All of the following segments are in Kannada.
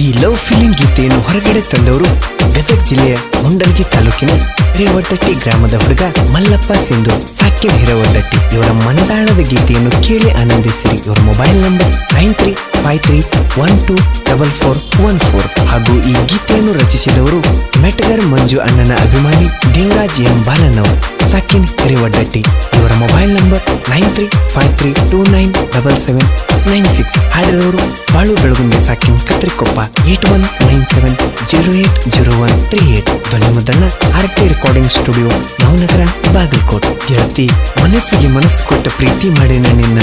ಈ ಲವ್ ಫೀಲಿಂಗ್ ಗೀತೆಯನ್ನು ಹೊರಗಡೆ ತಂದವರು ಗದಗ್ ಜಿಲ್ಲೆಯ ಮುಂಡಲ್ಗಿ ತಾಲೂಕಿನ ಹಿರೇವಡ್ಡಟ್ಟಿ ಗ್ರಾಮದ ಹುಡುಗ ಮಲ್ಲಪ್ಪ ಸಿಂಧು. ಸಾಕ್ಯ ಹಿರೇವಡ್ಡಟ್ಟಿ ಇವರ ಮನದಾಳದ ಗೀತೆಯನ್ನು ಕೇಳಿ ಆನಂದಿಸಿರಿ. ಇವರ mobile number nine three five three one two double four one four. ಹಾಗೂ ಈ ಗೀತೆಯನ್ನು ರಚಿಸಿದವರು ಮೆಟಗರ್ ಮಂಜು ಅಣ್ಣನ ಅಭಿಮಾನಿ ದೇವರಾಜ್ ಎಂ ಬಾಲಣ್ಣವರು ಸಾಕಿನ್ ಹಿರೇವಡ್ಡಟ್ಟಿ ಇವರ mobile number nine three five three two nine double seven nine six. ಹಾಡಿದವರು Balu Belagunde ಸಾಕಿನ್, Katrikoppa eight one nine seven zero eight zero one three eight. ಧ್ವನಿ ಮುದ್ರಣ R T recording studio, Navanagar, Bagalkot. ಗೆಳತಿ, ಮನಸ್ಸಿಗೆ ಮನಸ್ಸು ಕೊಟ್ಟ ಪ್ರೀತಿ ಮಾಡಿನ ನಿನ್ನ.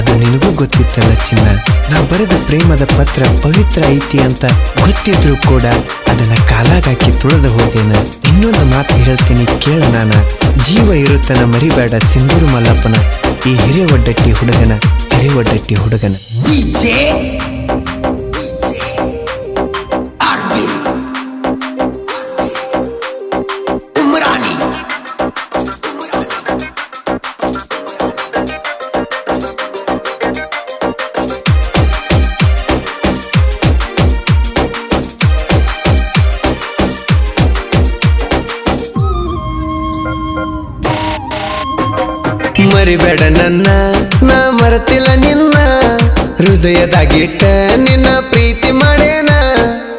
ಅದು ನಿನಗೂ ಗೊತ್ತಿತ್ತಲ್ಲ ಚಿನ್ನ. ನಾ ಬರೆದ ಪ್ರೇಮದ ಪತ್ರ ಪವಿತ್ರ ಐತಿ ಅಂತ ಗೊತ್ತಿದ್ರು ಕೂಡ ಅದನ್ನ ಕಾಲಾಗಾಕಿ ತುಳಿದ ಹೋದೇನ. ಇನ್ನೊಂದು ಮಾತು ಹೇಳ್ತೀನಿ ಕೇಳ ನಾನ. ಜೀವ ಇರುತ್ತನ ಮರಿಬೇಡ ಸಿಂಧೂರು ಮಲ್ಲಪ್ಪನ. ಈ ಹಿರೇವಡ್ಡಟ್ಟಿ ಹುಡುಗನ ಹಿರೇವಡ್ಡಟ್ಟಿ ಹುಡುಗನ. ಮರಿಬೇಡ ನನ್ನ. ನಾ ಮರತಿಲ್ಲ ನಿನ್ನ. ಹೃದಯದಾಗಿಟ್ಟ ನಿನ್ನ ಪ್ರೀತಿ ಮಾಡೇನ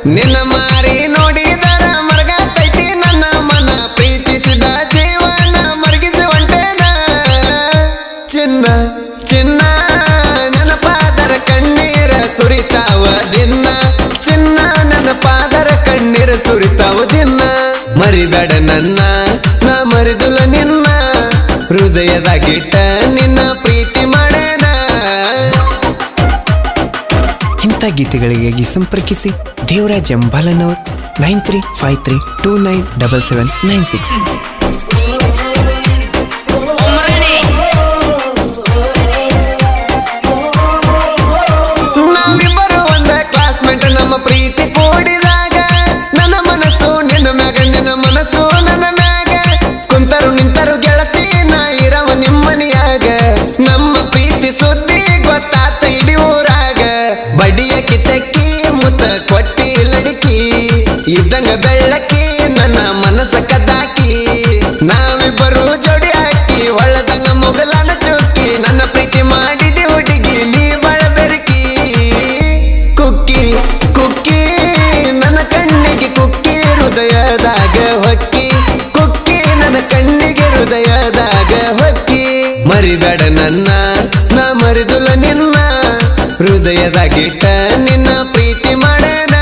ನಿನ್ನ ಮಾರಿ ನೋಡಿದರ ಮರಗತೈತಿ. ನನ್ನ ಮನ ಪ್ರೀತಿಸಿದ ಜೀವನ ಮರಗಿಸಿ ಹೊಂಟೇನ ಚಿನ್ನ ಚಿನ್ನ ನನ್ನ ಪಾದರ ಕಣ್ಣೀರ ಸುರಿತಾವ ದಿನ ಚಿನ್ನ ನನ್ನ ಪಾದರ ಕಣ್ಣೀರ ಸುರಿತಾವ ದಿನ ಮರಿಬೇಡ ನಿನ್ನ. ಹೃದಯದಾಗಿಟ್ಟ ನಿನ್ನ ಪ್ರೀತಿ ಮಾಡೇನ ಇಂಥ ಗೀತೆಗಳಿಗಾಗಿ ಸಂಪರ್ಕಿಸಿ Devaraj ಎಂಬಾಲನ್ nine three five three two nine double seven nine six. ಹೃದಯದಾಗಿಟ್ಟ ನಿನ್ನ ಪ್ರೀತಿ ಮಾಡೇನ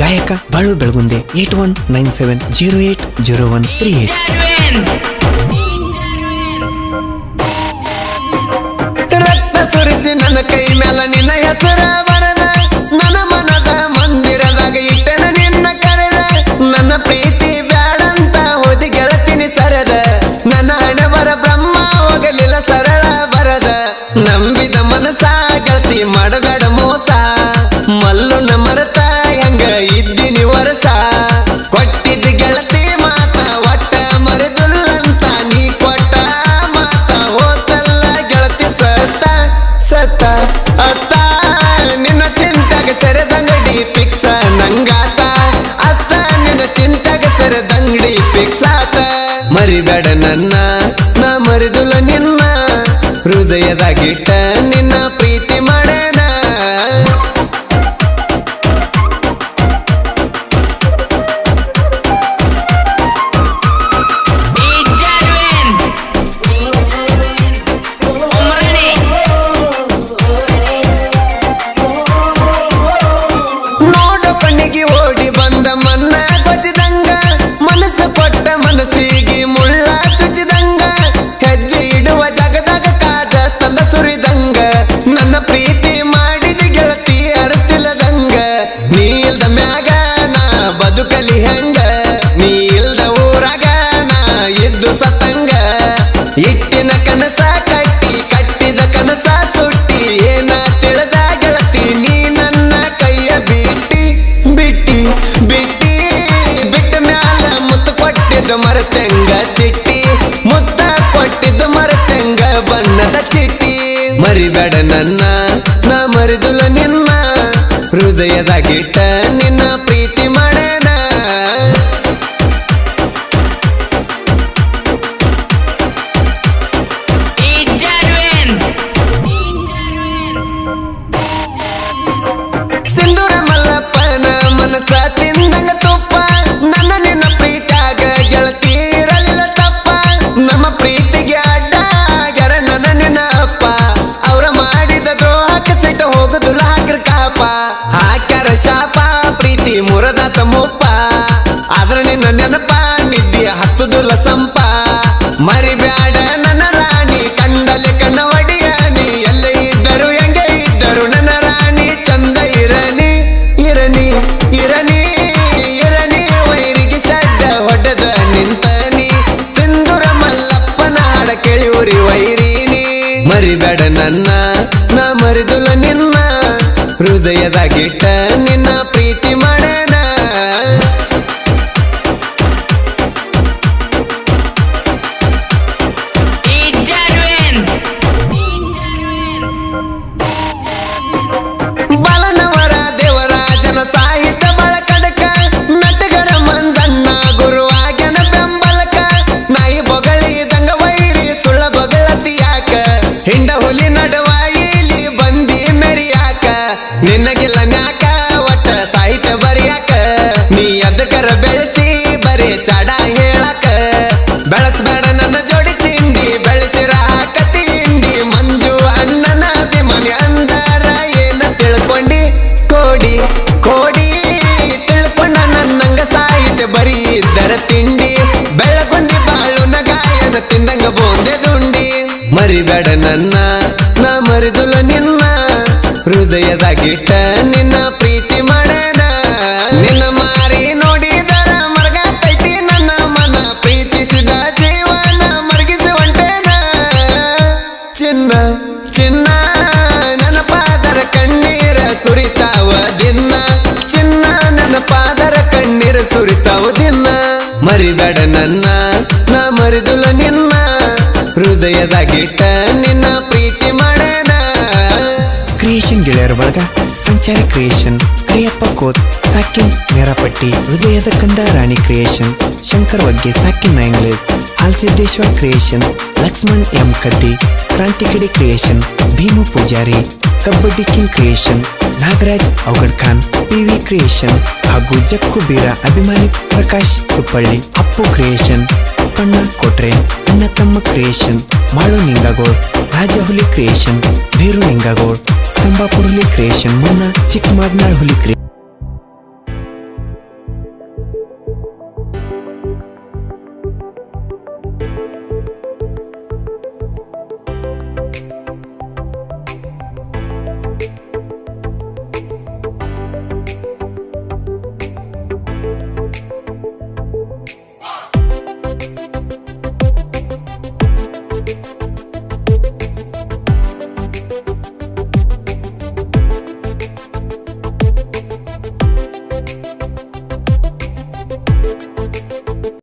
ಗಾಯಕ Balu Belagunde eight one nine seven zero eight zero one three eight. ರಕ್ತ ಸುರಿಸಿ ನನ್ನ ಕೈ ಮೇಲೆ ನಿನ್ನ ಹೆಸರ ಚಿಂತಾಗ ಸೆರೆದಂಗಡಿ ಪಿಕ್ಸ ನಂಗಾತ. ಅತ್ತ ನಿನ್ನ ಚಿಂತಾಗ ತೆರೆದಂಗಡಿ ಪಿಕ್ಸಾತ ಮರಿಬೇಡ ನನ್ನ, ನಾ ಮರಿದುಲ ನಿನ್ನ. ಹೃದಯದಾಗಿಟ್ಟ ಕೊಟ್ಟಿದ್ದು ಮರತೆಂಗ ಚಿಟ್ಟಿ, ಮುತ್ತ ಕೊಟ್ಟಿದ್ದ ಮರತೆಂಗ ಬಣ್ಣದ ಚಿಟ್ಟಿ. ಮರಿಬೇಡ ನನ್ನ, ನಾ ಮರಿದುಲ ನಿನ್ನ, ಹೃದಯದಾಗಿಟ್ಟ ನಿನ್ನ ಮರಿಬೇಡ ನನ್ನ ನಾ ಮರಿದುಲ ನಿನ್ನ ಹೃದಯದಾಗಿಟ್ಟ ನಿನ್ನ ಹೃದಯದಾಗಿಟ್ಟ ನಿನ್ನ ಪ್ರೀತಿ ಮಾಡೇನ ನಿನ್ನ ಮಾರಿ ನೋಡಿದರ ಮರಗಾತೈತಿ ನನ್ನ ಮನ ಪ್ರೀತಿಸಿದ ಜೀವನ ಮರಗಿಸಿ ಹೊಂಟೇನ ಚಿನ್ನ ಚಿನ್ನ ನನ್ನ ಪಾದರ ಕಣ್ಣೀರ ಸುರಿತಾವ ದಿನ ಚಿನ್ನ ನನ್ನ ಪಾದರ ಕಣ್ಣೀರ ಸುರಿತಾವ ದಿನ ಮರಿಬೇಡ ನನ್ನ, ನಾ ಮರಿದುಲ ನಿನ್ನ. ಹೃದಯದಾಗಿಟ್ಟ ನಿನ್ನ ಪ್ರೀತಿ ಗೆಳೆಯರ ಬಳಗ ಸಂಚಾರಿ ಕ್ರಿಯೇಷನ್, ಕರಿಯಪ್ಪ ಕೋತ್, ಸಾಕಿನ್ ನೇರಪಟ್ಟಿ, ಹೃದಯದ ಕಂದ ರಾಣಿ ಕ್ರಿಯೇಷನ್, ಶಂಕರ್ ಬಗ್ಗೆ ಸಾಕಿನ್ Nayangle Halsiddheshwar creation, Lakshman M Kaddi Krantikidi creation, Bhimu Pujari kabaddi king creation, Nagaraj Augad Khan, PV creation ಹಾಗೂ ಜಕ್ಕು ಬೀರ ಅಭಿಮಾನಿ ಪ್ರಕಾಶ್ ಕುಪ್ಪಳ್ಳಿ ಅಪ್ಪು ಕ್ರಿಯೇಷನ್ ಅಪ್ಪಣ್ಣ ಕೊಟ್ರೆ ಅಣ್ಣ ತಮ್ಮ ಕ್ರಿಯೇಷನ್, ಮಾಳು ನಿಂಗಗೋಳ್, ರಾಜಹುಲಿ ಕ್ರಿಯೇಷನ್ ಬೀರು ನಿಂಗಗೋಳ್. संबापूरले क्रिएसन मुना चिकमागनार होली क्रिए